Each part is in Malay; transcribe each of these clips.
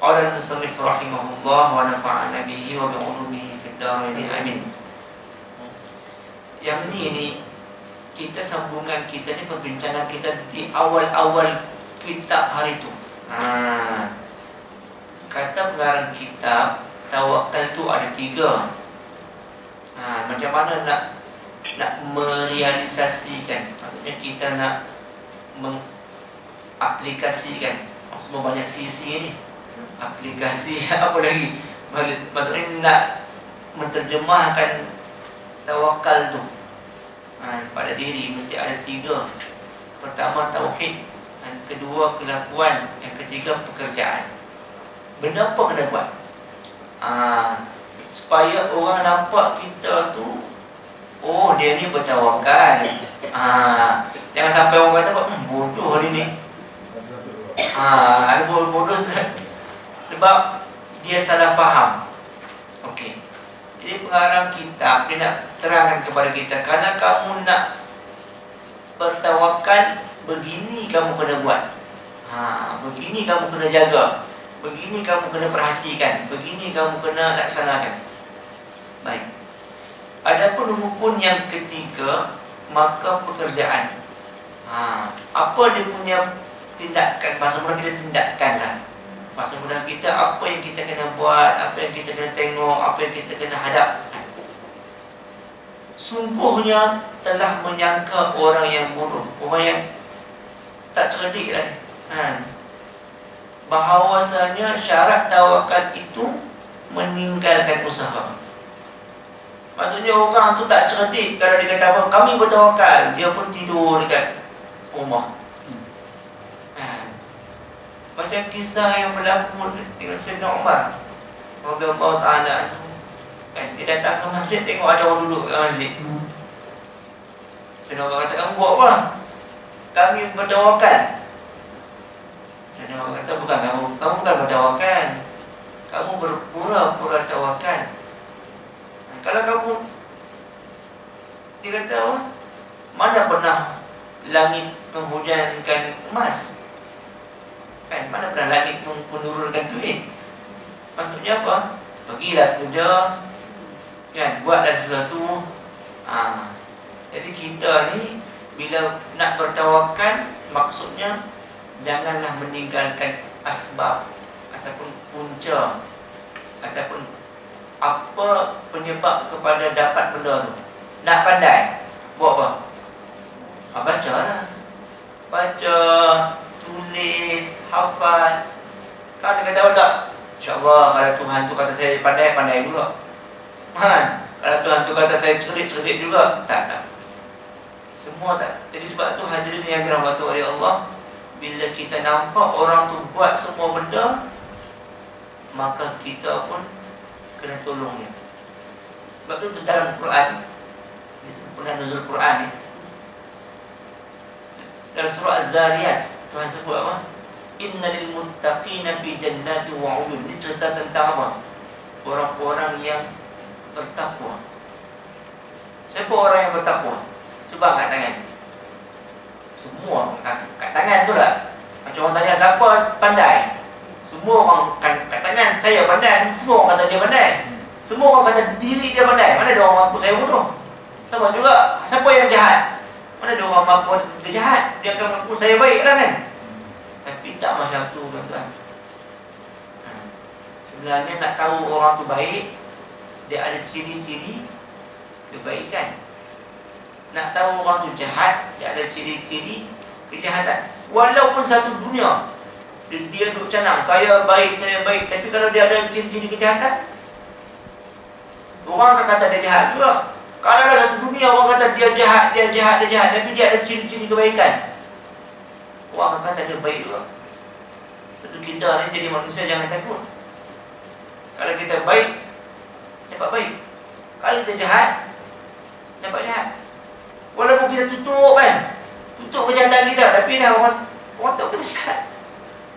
Qala al-musannif rahimahullah wa nafa'ana bihi wa bi'ulumihi fid dharain amin. Yang ni ni kita sambungan kita ni perbincangan kita di awal-awal kitab hari tu. Ha. Kata pengarang kitab tawakal tu ada tiga. Ha, macam mana nak nak merealisasikan? Maksudnya kita nak mengaplikasikan. Maksudnya banyak sisi ni aplikasi apa lagi? Maksudnya nak menterjemahkan tawakal tu. Ha, pada diri mesti ada tiga. Pertama tauhid. Yang kedua kelakuan. Yang ketiga pekerjaan. Benda apa kena buat? Ha, supaya orang nampak kita tu oh dia ni bertawakal. Ha, jangan sampai orang kata hmm, bodoh hari ni. Ha, ada bodoh-bodoh sebab dia salah faham. Okey. Jadi pengarang kitab dia nak terangkan kepada kita kalau kamu nak bertawakal begini kamu kena buat. Ha, begini kamu kena jaga. Begini kamu kena perhatikan. Begini kamu kena laksanakan. Baik. Adapun rukun yang ketiga maka pekerjaan. Ha, apa dia punya tindakan? Bahasa mula kita tindakanlah masa muda kita apa yang kita kena buat, apa yang kita kena tengok, apa yang kita kena hadap. Sungguhnya telah menyangka orang yang bodoh, orang yang tak cerdik lah ni. Ha. Bahawasanya syarat tawakal itu meninggalkan usaha. Maksudnya orang tu tak cerdik kalau dia kata apa, kami bertawakal, dia pun tidur dekat rumah. Macam kisah yang berlaku dengan Sayyidina Umar. Radiyallahu ta'ala kan, Dia datang ke masjid tengok ada orang duduk kat masjid. Hmm. Sayyidina Umar kata, kamu buat apa? Kami bertawakal Sayyidina Umar kata, bukan kamu Kamu bukan bertawakal Kamu berpura-pura tawakal Kalau kamu Dia kata apa? Mana pernah langit menghujankan emas Kan? Mana pernah langit menurunkan duit? Maksudnya apa? Pergilah kerja Kan? Buatlah sesuatu. Ha. Jadi kita ni Bila nak bertawakal Maksudnya Janganlah meninggalkan asbab Ataupun punca Ataupun Apa penyebab kepada dapat benda tu. Nak pandai Buat apa? Ha, baca lah. Baca tulis, hafal. Kan dia kata tak? InsyaAllah kalau Tuhan tu kata saya pandai, pandai juga. Kan? Kalau Tuhan tu kata saya cerdik, cerdik juga. Tak, tak. Semua tak. Jadi sebab tu hadirin yang dirahmati oleh Allah, bila kita nampak orang tu buat semua benda, maka kita pun kena tolongnya. Sebab tu dalam Quran, di sempurna nuzul Quran ni, dalam surah Az-Zariyat Tuhan sebut apa? Inna lil muttaqina fi jannati wa uyun. Ini cerita tentang apa? Orang-orang yang bertakwa. Siapa orang yang bertakwa? Cuba angkat tangan. Semua angkat tangan tu lah. Macam orang tanya siapa pandai? Semua orang kan kat tangan saya pandai. Semua orang kata dia pandai. Semua orang kata diri dia pandai. Mana ada orang aku saya bodoh? Sama juga siapa yang jahat? Mana ada orang mampu? Dia jahat. Dia akan mengaku saya baik lah kan? Tapi tak macam tu tuan-tuan. Ha. Sebenarnya nak tahu orang tu baik. Dia ada ciri-ciri Kebaikan. Nak tahu orang tu jahat Dia ada ciri-ciri Kejahatan. Walaupun satu dunia Dia, dia duduk canang Saya baik, saya baik. Tapi kalau dia ada ciri-ciri kejahatan Orang akan kata dia jahat juga kalau ada satu dunia orang kata dia jahat, dia jahat, dia jahat Tapi dia ada ciri-ciri kebaikan. Orang akan kata dia baik juga. Tentu kita ni jadi manusia jangan takut. Kalau kita baik Dapat baik. Kalau kita jahat Dapat jahat. Walaupun kita tutup kan Tutup kejahatan kita Tapi dah orang Orang tahu kita jahat.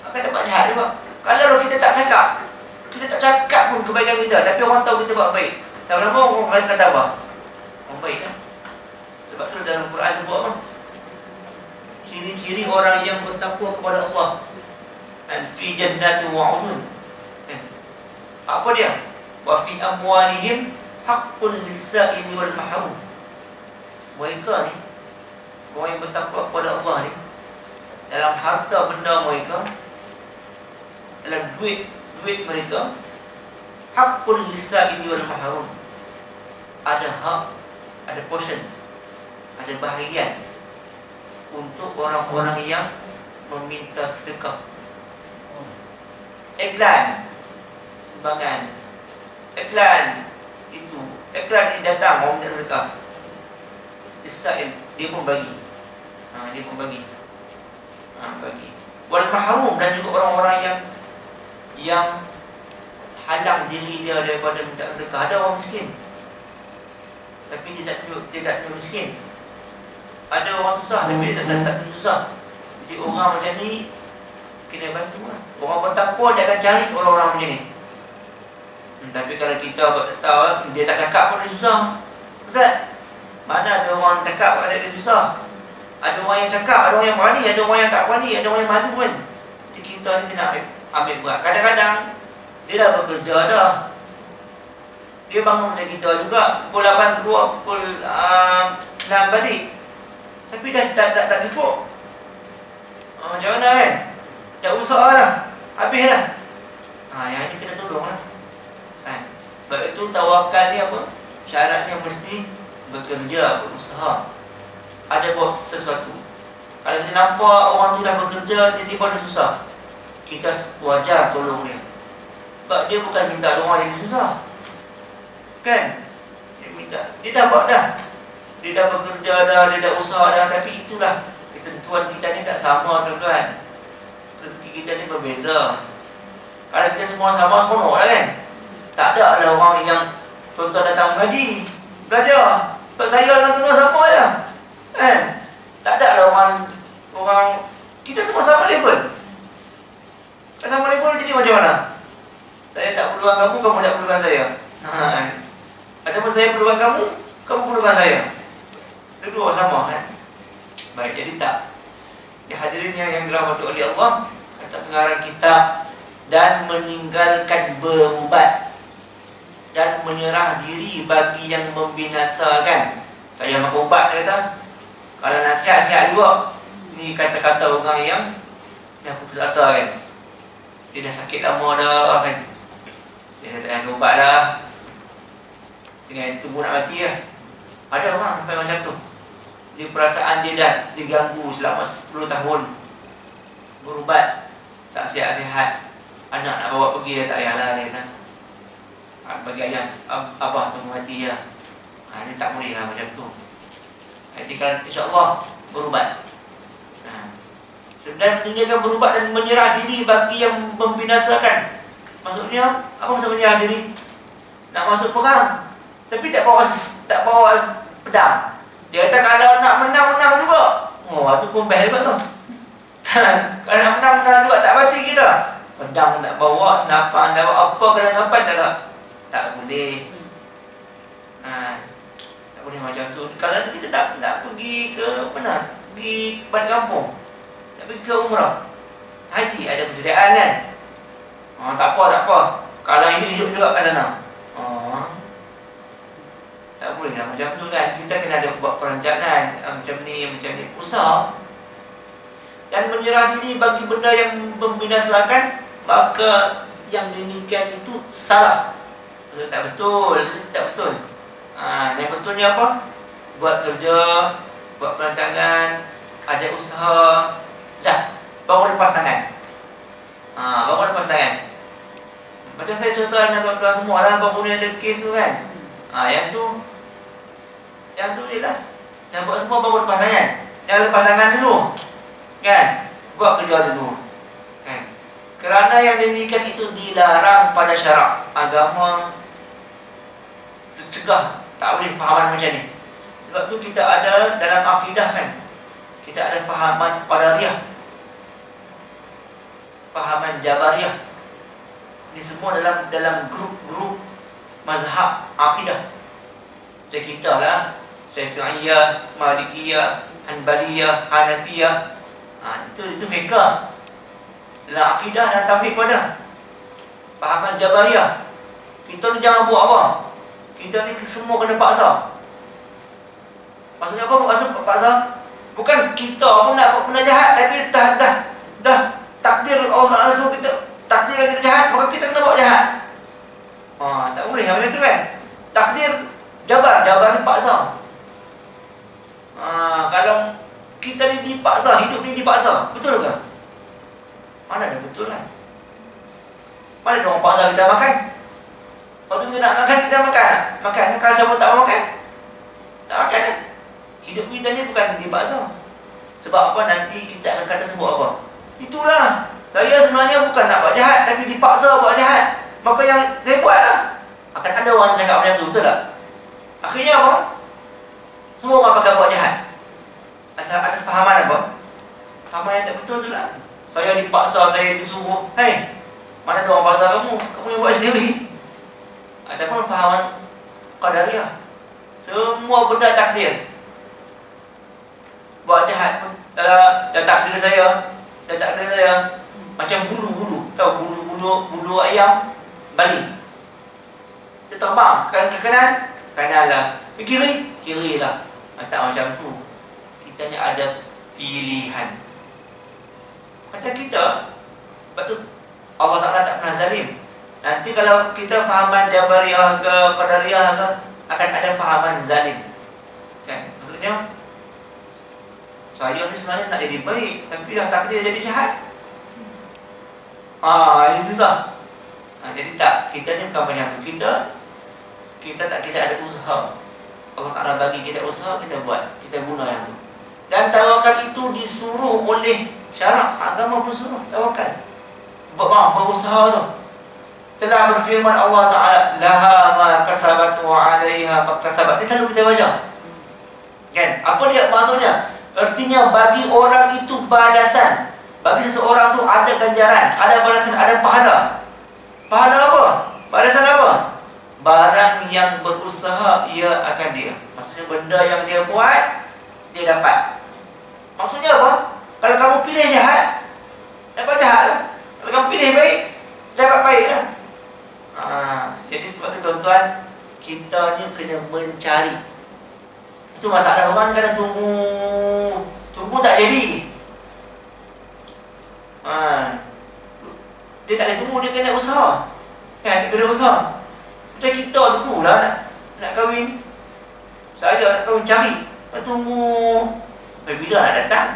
Akan dapat jahat juga. Kalau kita tak cakap Kita tak cakap pun kebaikan kita Tapi orang tahu kita buat baik. Tak lama orang kata apa baik kan? Sebab tu dalam Quran sebut apa? Ciri-ciri orang yang bertakwa kepada Allah. Dan fi jannati wa uyun. Apa dia? Wa fi amwalihim haqqun lis-sa'ili wal mahrum. Mereka ni orang yang bertakwa kepada Allah ni dalam harta benda mereka dalam duit duit mereka haqqun lis-sa'ili wal mahrum. Ada hak, ada portion, ada bahagian untuk orang-orang yang meminta sedekah. Iklan sumbangan. Iklan itu iklan ini datang orang minta sedekah. Israel dia pun bagi. Ha, dia pun bagi. Ha, bagi. Wal mahrum dan juga orang-orang yang yang halang diri dia daripada minta sedekah. Ada orang miskin. Tapi dia tak tunjuk, dia tak tunjuk miskin. Ada orang susah tapi dia tak, tak, tak susah. Jadi orang macam ni kena bantu lah. Orang bertakwa dia akan cari orang-orang macam ni. Hmm, tapi kalau kita buat tak tahu, dia tak cakap pun dia susah. Ustaz, mana ada orang cakap ada dia susah? Ada orang yang cakap, ada orang yang berani, ada orang yang tak berani, ada orang yang malu pun. Jadi kita ni kena ambil, ambil. Kadang-kadang dia dah bekerja dah. Dia bangun macam kita juga, pukul 8 kedua, pukul uh, 6 balik. Tapi dah tak, tak, tak cukup. Uh, macam mana kan? Dah usaha lah. Habis lah. Ha, yang ini kena tolong lah. Kan? Sebab itu tawakal ni apa? Syaratnya mesti bekerja, berusaha. Ada buat sesuatu. Kalau kita nampak orang tu dah bekerja, tiba-tiba dia susah. Kita wajar tolong dia. Sebab dia bukan minta doa dia susah. Kan? Dia minta. Dia dah buat dah. Dia dah bekerja dah, dia dah usaha dah. Tapi itulah ketentuan kita ni tak sama tuan-tuan. Rezeki kita ni berbeza. Kalau kita semua sama, semua lah kan? Tak ada lah orang yang tuan-tuan datang mengaji. Belajar. Sebab saya dengan tuan sama je. Kan? Tak ada lah orang orang kita semua sama level. Sama level jadi macam mana? Saya tak perlukan kamu, kamu tak perlukan saya. Ha. Ataupun saya perlukan kamu, kamu perlukan saya. Itu dua sama kan? Baik, jadi tak. Ya hadirin yang, yang dirahmati oleh Allah, kata pengarang kita dan meninggalkan berubat dan menyerah diri bagi yang membinasakan. Tak payah makan ubat dia kata. Kalau nasihat sihat juga. Ni kata-kata orang yang yang putus asa kan. Dia dah sakit lama dah kan. Dia dah tak payah ubat dah. Tinggal tunggu nak mati lah. Ada orang sampai macam tu. Dia perasaan dia dah diganggu selama 10 tahun. Berubat. Tak sihat-sihat. Anak nak bawa pergi dia tak payahlah dia kan bagi ayah ab, abah tu mati ya. Ha, dia tak boleh lah macam tu. Jadi kan insya-Allah berubat. Ha. Sedang meninggalkan berubat dan menyerah diri bagi yang membinasakan. Maksudnya apa maksud menyerah diri? Nak masuk perang. Tapi tak bawa tak bawa pedang. Dia kata kalau nak menang menang juga. Oh, itu pun bahaya juga tu. kalau nak menang menang juga tak mati kita. Pedang nak bawa, senapan tak bawa apa kena ngapain tak ada. Tak boleh. Ha, tak boleh macam tu. Kalau kita tak nak pergi ke mana pergi ke kampung. Nak pergi ke umrah. Haji ada persediaan kan? Ha, tak apa tak apa. Kalau ini hidup juga kat sana ha, tak boleh lah macam tu kan kita kena ada buat perancangan ha, macam ni macam ni usaha dan menyerah diri bagi benda yang membinasakan maka yang demikian itu salah itu tak betul, itu tak betul. Ha, yang betulnya apa? Buat kerja, buat perancangan, ada usaha, dah, baru lepas tangan. Ha, baru lepas tangan. Macam saya cerita dengan tuan-tuan semua lah, baru ni ada kes tu kan. Ha, yang tu, yang tu je lah. Yang buat semua baru lepas tangan. Yang lepas tangan dulu. Kan? Buat kerja dulu. Kan? Kerana yang demikian itu dilarang pada syarak agama tercegah tak boleh fahaman macam ni sebab tu kita ada dalam akidah kan kita ada fahaman qadariyah fahaman jabariyah ini semua dalam dalam grup-grup mazhab akidah macam kita lah Syafi'iyah, Malikiyah, Hanbaliyah, Hanafiyah ha, itu itu fiqah dalam akidah dan tauhid pada fahaman jabariyah Kita ni jangan buat apa? Kita ni semua kena paksa. Maksudnya apa paksa? paksa? Bukan kita pun nak pernah jahat tapi dah dah dah takdir Allah Taala suruh kita takdir kita jahat maka kita kena buat jahat. Ha, tak boleh macam tu kan? Takdir jabar, jabar paksa. Ha, kalau kita ni dipaksa, hidup ni dipaksa, betul ke? Mana ada betul kan? Mana ada orang paksa kita makan? Waktu kita nak makan, kita makan. Makan. Kalau siapa tak makan, tak makan kan? Hidup kita ni bukan dipaksa. Sebab apa nanti kita akan kata sebut apa? Itulah. Saya sebenarnya bukan nak buat jahat tapi dipaksa buat jahat. Maka yang saya buat lah. Akan ada orang cakap macam tu, betul tak? Akhirnya apa? Semua orang pakai buat jahat. Atas, atas fahaman apa? Fahaman yang tak betul tu lah. Saya dipaksa, saya disuruh. Hei, mana ada orang paksa kamu? Kamu yang buat sendiri. Ataupun fahaman qadariyah. Semua benda takdir buat jahat pun dalam dah takdir saya dah takdir saya macam bulu-bulu tahu bulu-bulu bulu ayam baling dia terbang ke, kanan kanan lah kiri kiri lah ah, tak macam tu kita ni ada pilihan. Macam kita betul Allah Ta'ala tak pernah zalim. Nanti kalau kita fahaman Jabariyah ke Qadariyah ke akan ada fahaman zalim. Kan? Maksudnya saya ni sebenarnya nak jadi baik tapi dah takdir jadi jahat. Ah ini susah. Ha, jadi tak kita ni bukan tu kita. Kita tak kita ada usaha. Allah Taala bagi kita usaha kita buat. Kita guna yang tu dan tawakal itu disuruh oleh syarak. Agama pun suruh tawakal. Buat berusaha tu. Telah berfirman Allah Taala laha ma kasabat wa 'alaiha ma kasabat. Ni selalu kita baca kan? Apa dia maksudnya? Artinya bagi orang itu balasan. Bagi seseorang tu ada ganjaran Ada balasan, ada pahala. Pahala apa? Balasan apa? Barang yang berusaha ia akan dia. Maksudnya benda yang dia buat Dia dapat Maksudnya apa? Kalau kamu pilih jahat Dapat jahat lah. Kalau kamu pilih baik Dapat baik lah. Ha, Jadi sebab itu tuan-tuan Kita ni kena mencari. Itu masalah orang kena tunggu. Tunggu tak jadi. Ha. Dia tak boleh tunggu, dia kena usaha. Kan, dia kena usaha. Macam kita dulu lah nak, nak kahwin. Saya nak kahwin cari. Tunggu bila nak datang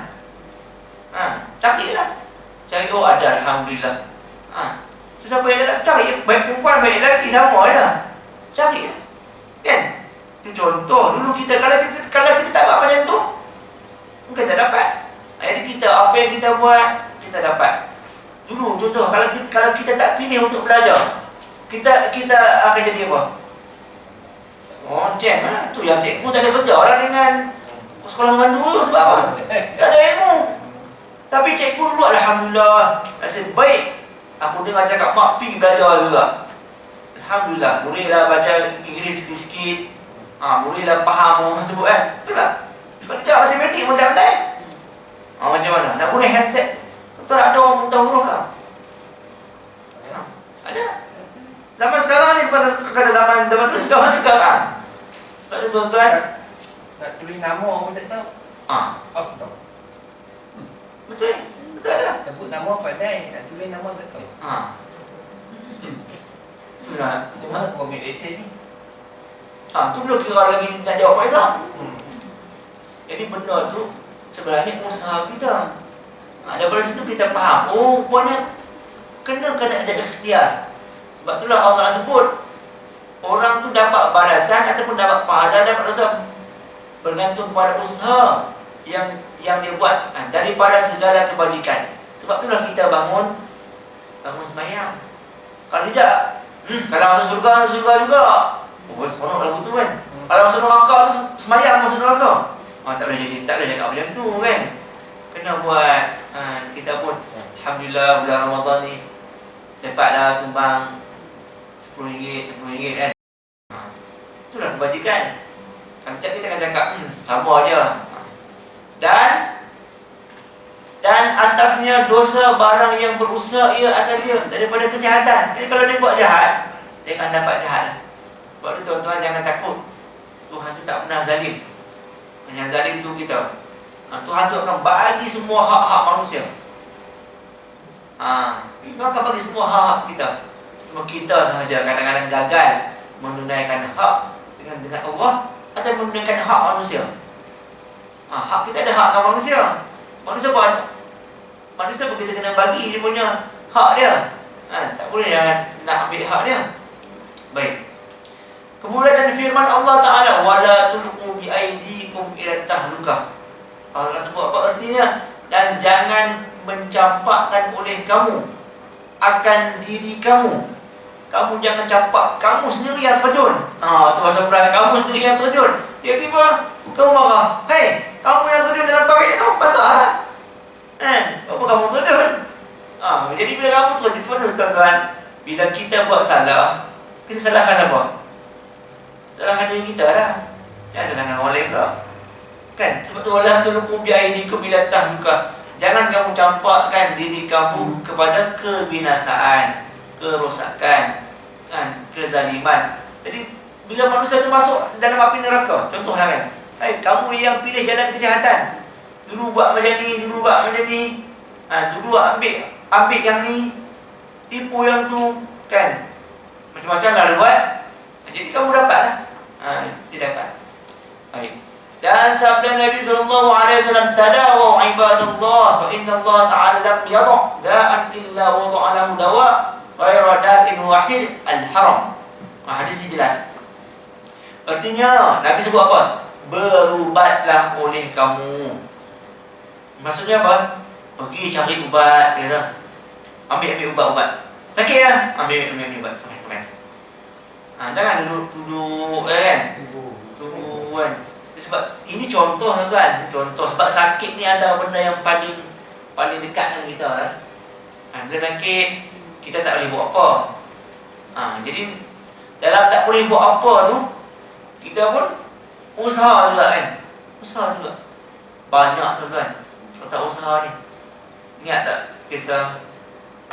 ha. Cari lah Cari, oh ada Alhamdulillah ha. Sesiapa yang tak cari Baik perempuan, baik lelaki sama je Cari lah Kan itu contoh dulu kita kalau kita kalau kita tak buat macam tu mungkin tak dapat. Jadi kita apa yang kita buat kita dapat. Dulu contoh kalau kita kalau kita tak pilih untuk belajar kita kita akan jadi apa? Oh, cek ha? tu yang cikgu tak ada kerja lah dengan sekolah mandu sebab apa? Tak ada ilmu. Tapi cikgu dulu alhamdulillah rasa baik. Aku dengar cakap mak pergi belajar juga. Alhamdulillah bolehlah baca Inggeris sikit-sikit. Ha, bolehlah faham orang sebut kan betul tak? Kalau tidak matematik pun tak pandai ha, macam mana? Nak boleh handset? Betul ada orang buta huruf tak? Ha, ada. Zaman sekarang ni bukan kata zaman zaman tu sekarang sekarang. Sebab tu tuan-tuan nak tulis nama orang tak tahu ha. oh tahu betul betul ada sebut nama pandai nak tulis nama tak tahu ha. Itulah. Mana kau ambil essay ni? Ha, tu belum kira lagi nak jawab Faizal. Hmm. Jadi benda tu sebenarnya usaha kita. Ha, daripada situ kita faham. Oh, rupanya kena kena ada ikhtiar. Sebab itulah Allah sebut orang tu dapat balasan ataupun dapat pahala dapat dosa bergantung pada usaha yang yang dia buat ha, daripada segala kebajikan. Sebab itulah kita bangun bangun semayang. Kalau tidak, hmm, kalau masuk surga, masuk surga juga. Oh, seronok lagu tu kan. Hmm. Kalau masuk neraka semayang masuk neraka. Ah, tak boleh jadi, tak boleh cakap macam tu kan. Kena buat ha, kita pun alhamdulillah bulan Ramadan ni dapatlah sumbang RM10, RM20 kan. Ha, itulah kebajikan. Kan kita akan cakap, hmm, sama aja. Ha. Dan dan atasnya dosa barang yang berusaha ia akan dia daripada kejahatan. Jadi kalau dia buat jahat, dia akan dapat jahat lah. Sebab tu tuan-tuan jangan takut. Tuhan tu tak pernah zalim. Yang zalim tu kita. Ha, Tuhan tu akan bagi semua hak-hak manusia. Ha, Tuhan akan bagi semua hak-hak kita. Cuma kita sahaja kadang-kadang gagal menunaikan hak dengan dengan Allah atau menunaikan hak manusia. Ha, hak kita ada hak dengan manusia. Manusia buat manusia kita kena bagi dia punya hak dia. Ha, tak boleh jangan nak ambil hak dia. Baik. Kemudian firman Allah Taala wala tulqu bi aydikum ila tahlukah. Allah sebut apa artinya? Dan jangan mencampakkan oleh kamu akan diri kamu. Kamu jangan campak kamu sendiri yang terjun. Ha, tu pasal peran kamu sendiri yang terjun. Tiba-tiba kamu marah. Hei, kamu yang terjun dalam parit tu pasal Kan? Apa kamu terjun? Ha, jadi bila kamu terjun, itu mana tuan-tuan? Bila kita buat salah, kita salahkan siapa? Salahkan diri kita lah. Jangan salahkan orang lain pula. Kan? Sebab tu Allah tu lupu biar ini kebilatan juga. Jangan kamu campakkan diri kamu kepada kebinasaan, kerosakan, kan? kezaliman. Jadi bila manusia tu masuk dalam api neraka, contohlah kan. Hai, kamu yang pilih jalan kejahatan. Dulu buat macam ni, dulu buat macam ni. Ha, dulu ambil ambil yang ni, tipu yang tu, kan? Macam-macam lah buat. Jadi kamu dapat lah. Ha, dia dapat. Baik. Dan sabda Nabi sallallahu alaihi wasallam tadawu ibadallah fa inna Allah ta'ala lam yadha da'an illa wada'a lahu dawa wahid al-haram. Ha, hadis ini jelas. Artinya Nabi sebut apa? Berubatlah oleh kamu. Maksudnya apa? Pergi cari ubat kata. Ambil ambil ubat-ubat. Sakit lah. Ambil ambil, ambil ubat. Makan makan. Ha, jangan duduk duduk eh, kan. Tunggu kan. Sebab ini contoh kan, contoh sebab sakit ni ada benda yang paling paling dekat dengan kita lah. Ha, bila sakit kita tak boleh buat apa. Ha, jadi dalam tak boleh buat apa tu kita pun usaha juga kan. Usaha juga. Banyak tu kan. Kalau tak usaha ni. Ingat tak kisah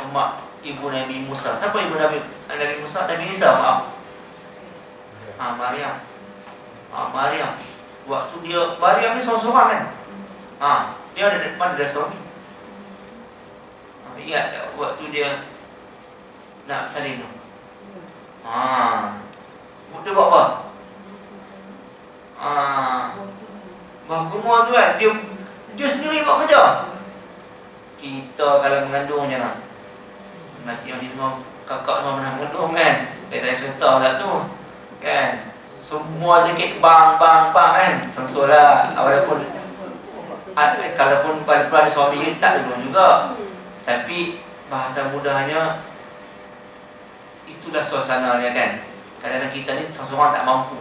emak ibu Nabi Musa? Siapa ibu Nabi Nabi Musa? Nabi Isa maaf. Ha, Maryam. Ha, Maryam. Waktu dia Maryam ni seorang-seorang kan. Ha, dia ada depan ada suami. Ha, ingat tak waktu dia nak salin tu? Ha. Dia buat apa? Ha. Bahagia tu kan dia dia sendiri buat kerja. Kita kalau mengandung macam mana? Makcik-makcik semua kakak semua pernah mengandung kan. Saya tak serta tak tu. Kan? Semua sikit bang bang bang kan. Contohlah walaupun kalaupun walaupun ada suami tak tolong juga. Tapi bahasa mudahnya itulah suasananya kan. Kadang-kadang kita ni seorang tak mampu.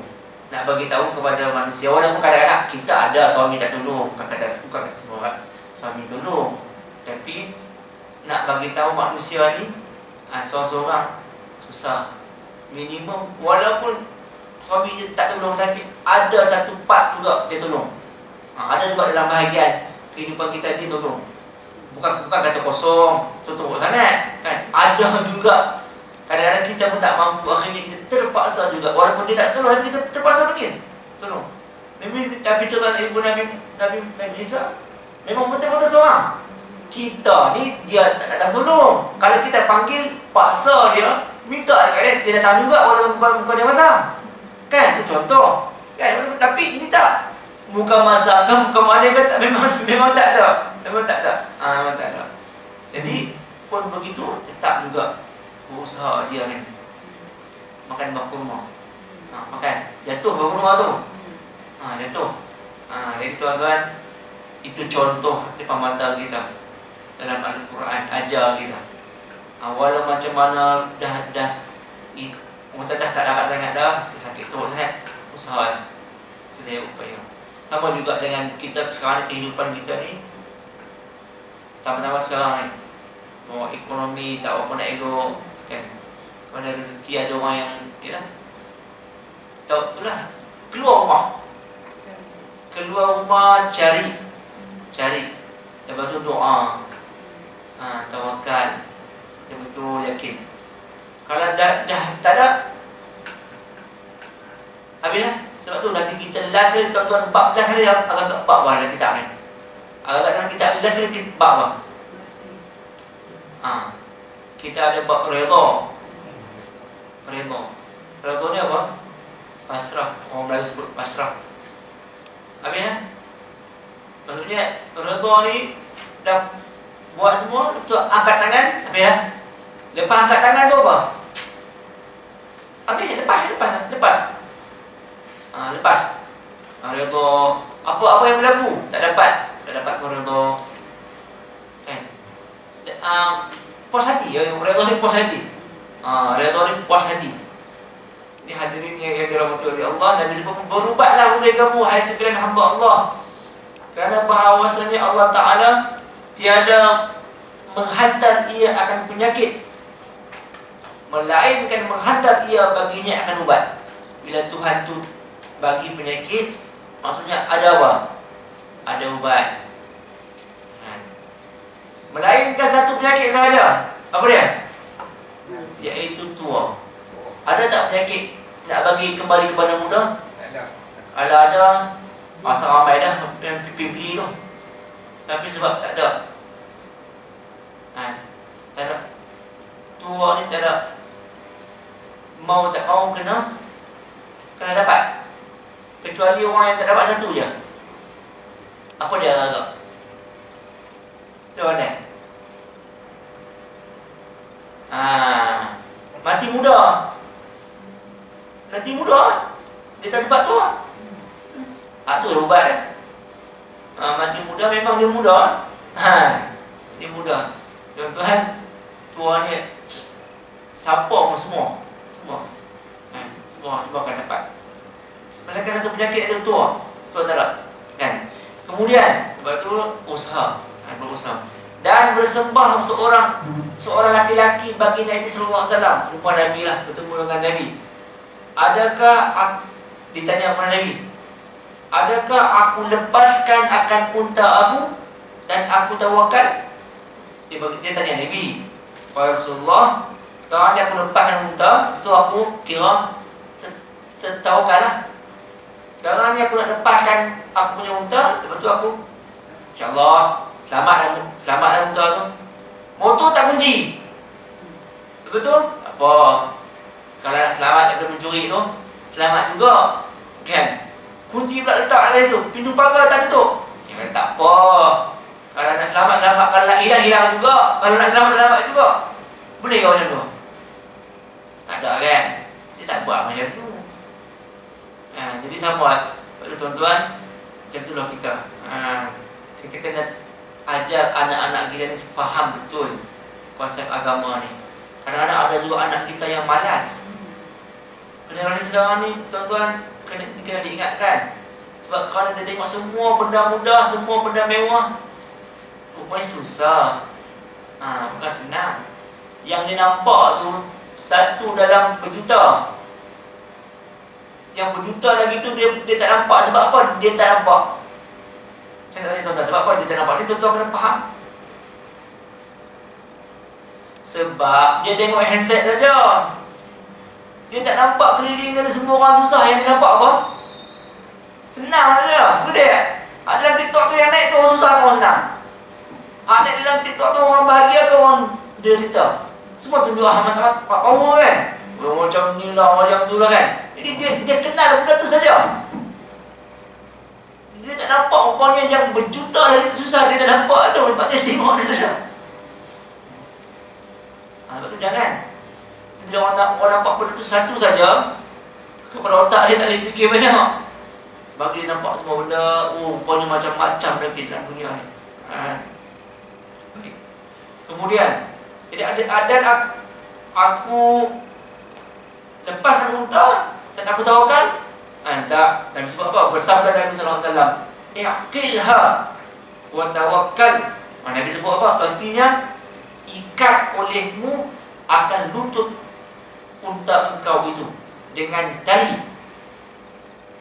Nak bagi tahu kepada manusia. Walaupun kadang-kadang kita ada suami tak tolong. Kata bukan kata semua suami tolong. Tapi nak bagi tahu manusia ni ha, seorang-seorang susah. Minimum walaupun suami dia tak tolong tapi ada satu part juga dia tolong. Ha, ada juga dalam bahagian kehidupan kita dia tolong. Bukan bukan kata kosong contoh sangat kan? Ada juga Kadang-kadang kita pun tak mampu Akhirnya kita terpaksa juga. Walaupun dia tak tolong Kita terpaksa pergi Tolong. Nabi Nabi cerita ibu Nabi Nabi Nabi Isa. Memang betul-betul seorang. Kita ni Dia tak datang tolong. Kalau kita panggil Paksa dia Minta dekat dia Dia datang juga Walaupun bukan muka dia masam. Kan? Itu contoh. Kan? Tapi ini tak. Muka masam kan Muka mana kan tak? Memang memang tak ada. Memang tak ada. Ah Memang tak ada. Jadi Pun begitu Tetap juga berusaha dia kan makan buah kurma. Ha, makan. Jatuh buah kurma tu. Ha, jatuh. Ha, jadi tuan-tuan itu contoh depan mata kita dalam Al-Quran ajar kita. Ha, walau macam mana dah dah orang dah tak dapat sangat dah sakit tu sangat usaha sedaya upaya. Sama juga dengan kita sekarang kehidupan kita ni. Tambah-tambah sekarang ni. Mau ekonomi tak apa nak elok kan kalau ada rezeki ada orang yang ya lah. tahu itulah keluar rumah keluar rumah cari cari lepas tu doa ha, tawakal betul-betul yakin kalau dah, dah tak ada Habis ya? Sebab tu nanti kita last kali tuan-tuan bab last kali agak-agak bab bawah dalam kitab ni. Agak-agak dalam kitab last kali kita bab bawah. Ha. Kita ada bab redha. Redha. Redha ni apa? Pasrah. Orang Melayu sebut pasrah. Habis ya? Maksudnya redha ni dah buat semua, betul angkat tangan, habis ya? Lepas angkat tangan tu apa? Habis, lepas, lepas, lepas. Ha, lepas. Ha, redha. Apa-apa yang berlaku, tak dapat. Tak dapat redha. Kan? Uh, puas hati, ya, redha puas hati. Ha, redha ni puas hati. Ini hadirin yang, yang dirahmati oleh Allah dan disebut berubatlah oleh kamu hai sekalian hamba Allah. Kerana bahawasanya Allah Taala tiada menghantar ia akan penyakit melainkan menghantar ia baginya akan ubat. Bila Tuhan tu bagi penyakit, maksudnya ada apa? Ada ubat. Melainkan satu penyakit sahaja. Apa dia? Iaitu tua. Ada tak penyakit nak bagi kembali kepada muda? Ada. Ada ada. Masa ramai dah yang pipi beli tu. Tapi sebab tak ada. Ha. Tak ada. Tua ni tak ada. Mau tak mau kena kena dapat. Kecuali orang yang tak dapat satu je. Apa dia agak? Macam mana? Ah, mati muda. Mati muda. Dia tak sebab tu. Ah tu ubat dia. Ah, mati muda memang dia muda. Ha, mati muda. Tuan-tuan, tua ni siapa pun semua. Semua. Ha, semua semua akan dapat. Sebenarnya satu penyakit itu tua. Tua tak. Kan? Kemudian, sebab tu usaha. Ha, berusaha dan bersembah seorang seorang laki-laki bagi Nabi sallallahu alaihi wasallam. Rupa Nabi lah bertemu dengan Nabi. Adakah aku, ditanya kepada Nabi? Adakah aku lepaskan akan unta aku dan aku tawakal? Dia, bagi, dia tanya Nabi. Wahai Rasulullah sekarang ni aku lepaskan unta itu aku kira tertawakal lah. Sekarang ni aku nak lepaskan aku punya unta lepas tu aku insyaAllah Selamat dan selamat dan tuan tu. Motor tak kunci. Betul? Apa? Kalau nak selamat daripada mencuri tu, selamat juga. Kan? Kunci pula letak dalam tu. Pintu pagar tak tutup. Ya tak apa. Kalau nak selamat selamat, kalau nak hilang hilang juga. Kalau nak selamat selamat juga. Boleh ke macam tu? Tak ada kan? Dia tak buat macam tu. Ha, jadi sama pada tuan-tuan, macam itulah kita. Ha, kita kena ajar anak-anak kita ni faham betul konsep agama ni. Kadang-kadang ada juga anak kita yang malas. Generasi sekarang ni, tuan-tuan, kena, kena diingatkan. Sebab kalau dia tengok semua benda mudah, semua benda mewah, rupanya susah. Ha, bukan senang. Yang dia nampak tu, satu dalam berjuta. Yang berjuta lagi tu, dia, dia tak nampak. Sebab apa? Dia tak nampak. Saya tanya tuan-tuan, sebab apa dia tak nampak? Dia tuan-tuan kena faham. Sebab dia tengok handset saja. Dia tak nampak keliling ada semua orang susah. Yang dia nampak apa? Senang saja. Betul tak? Ha, dalam TikTok tu yang naik tu orang susah ke orang senang? Ha, naik dalam TikTok tu orang bahagia ke orang derita? Semua tunjuk Ahmad Ahmad Pak Power kan? Oh, macam ni lah, macam tu lah kan? Jadi dia, dia kenal benda tu saja. Dia tak nampak rupanya yang berjuta hari itu susah Dia tak nampak tu. Sebab dia tengok dia saja ha, Sebab tu jangan. Bila orang, nak, orang nampak benda tu satu saja Kepala otak dia tak boleh fikir banyak. Bagi dia nampak semua benda Oh rupanya macam-macam lagi dalam dunia ni. Ha. Kemudian Jadi ada adan aku Lepaskan unta Dan aku tawarkan anda Nabi sebab apa? Bersabda Nabi sallallahu alaihi wasallam, "Iqilha wa tawakkal." Ha, Nabi sebut apa? Artinya ikat olehmu akan lutut unta engkau itu dengan tali.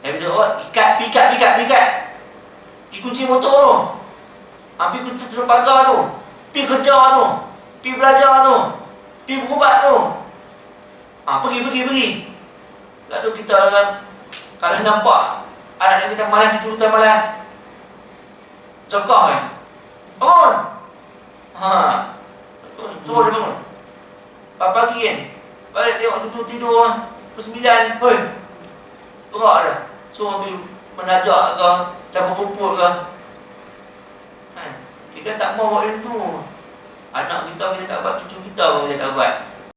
Nabi sebut apa? Ikat, pikat, pikat, pikat. Dikunci motor tu. Ambil kunci tutup pagar tu. Pi kerja tu. Pi belajar tu. Pi berubat tu. Ha, pergi, pergi, pergi. Lalu kita akan Kalau nampak anak kita malas, cucu kita malas. Cokok eh. Bangun. Ha. Suruh dia bangun. Pagi kan. Balik tengok cucu tidur ah. Pukul sembilan. Hoi. Gerak dah. Suruh pergi menajak ke. Cabut rumput ke. Ha. Kita tak mau buat macam tu. Anak kita kita tak buat, cucu kita pun kita tak buat.